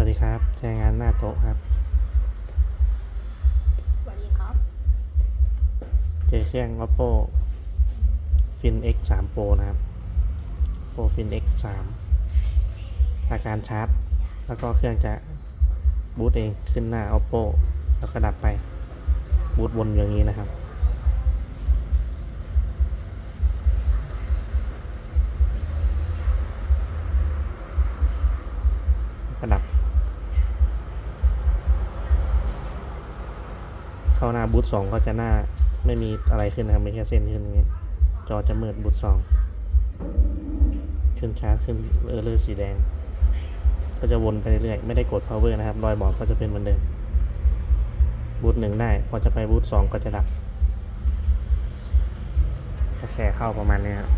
วัสดีครับใช้งานหน้าโต๊ะครับ สวัสดีครับ เจอเครื่อง oppo fin x 3 pro นะครับ pro fin x 3อาการชาร์จ แล้วก็เครื่องจะบูตเองขึ้นหน้า oppo แล้วก็ดับไป บูตวนอย่างนี้นะครับก็ดับ เข้าหน้าบูทสองก็จะหน้าไม่มีอะไรขึ้นนะครับมีแค่เส้นขึ้นอย่างนี้ จอจะมืดบูทสองขึ้นชาร์จขึ้นเออเลอร์สีแดง ก็จะวนไปเรื่อยๆไม่ได้กด power นะครับ รอยบอกก็จะเป็นเหมือนเดิมบูทหนึ่งได้ พอจะไปบูทสองก็จะดับกระแสเข้าประมาณนี้ครับ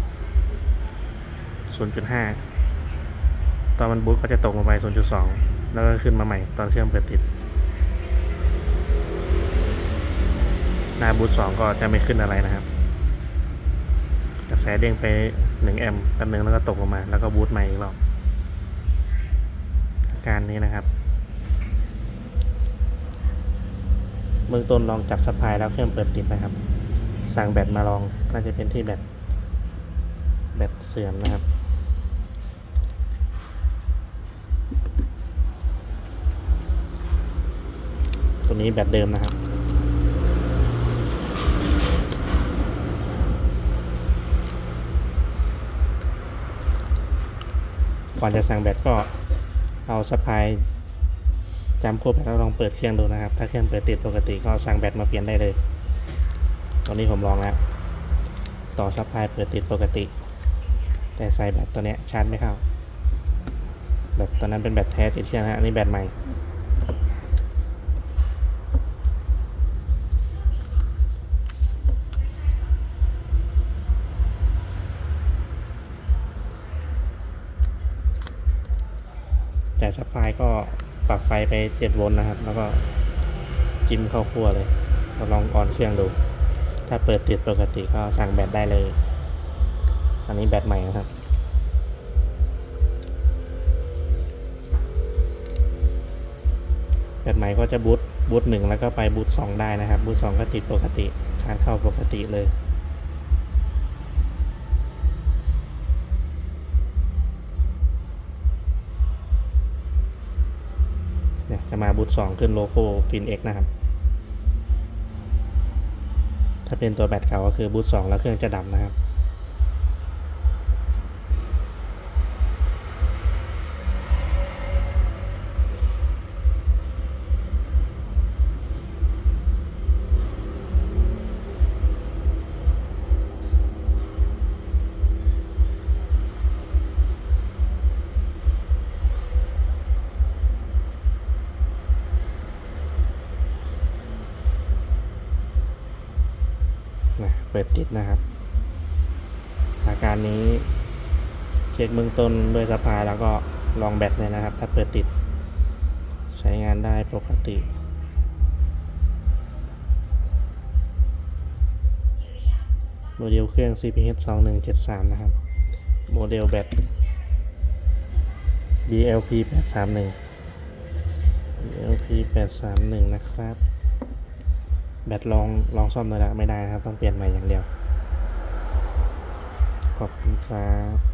ศูนย์จุดห้าตอนมันบูทก็จะตกลงไปศูนย์จุดสองแล้วก็ขึ้นมาใหม่ตอนเครื่องเปิดติด หน้าบูทสองก็จะไม่ขึ้นอะไรนะครับ กระแสเด้งไปหนึ่งแอมป์แป๊บนึงแล้วก็ตกลงมา แล้วก็บูทใหม่อีกรอบอาการนี้นะครับเบื้องต้นลองจับสะพายแล้วเครื่องเปิดติดนะครับ สั่งแบตมาลองน่าจะเป็นที่แบตแบตเสื่อมนะครับตัวนี้แบตเดิมนะครับ ก่อนจะสั่งแบตก็เอาสปายจำคู่แบตแล้วลองเปิดเครื่องดูนะครับ ถ้าเครื่องเปิดติดปกติก็สั่งแบตมาเปลี่ยนได้เลย ตอนนี้ผมลองแล้ว ต่อสปายเปิดติดปกติ แต่ใส่แบตตัวเนี้ยชาร์จไม่เข้า แบตตอนนั้นเป็นแบตแท้ติดเครื่อนะฮะอันนี้แบตใหม่ แต่สปายก็ปรับไฟไป 7 โวลต์นะครับ แล้วก็จิ้มเข้าคั่วเลยเราลองออนเครื่องดู ถ้าเปิดติดปกติก็สั่งแบตได้เลย อันนี้แบตใหม่นะครับ แบตใหม่ก็จะบูตบูตหนึ่งแล้วก็ไปบูตสองได้นะครับ บูตสองก็ติดปกติชาร์จเข้าปกติเลย เนี่ยจะมาบูทสองขึ้นโลโก้ฟินเอ็กนะครับ ถ้าเป็นตัวแบตเก่าก็คือบูทสองแล้วเครื่องจะดับนะครับ นะเปิดติดนะครับ อาการนี้เช็คเบื้องต้นด้วยสปายแล้วก็ลองแบตเลยนะครับ ถ้าเปิดติด ใช้งานได้ปกติโมเดลเครื่อง CPH 2173 นะครับ โมเดลแบต BLP 831 BLP 831 นะครับ แบตลองลองซ่อมเลยละไม่ได้นะครับ ต้องเปลี่ยนใหม่อย่างเดียว ขอบคุณครับ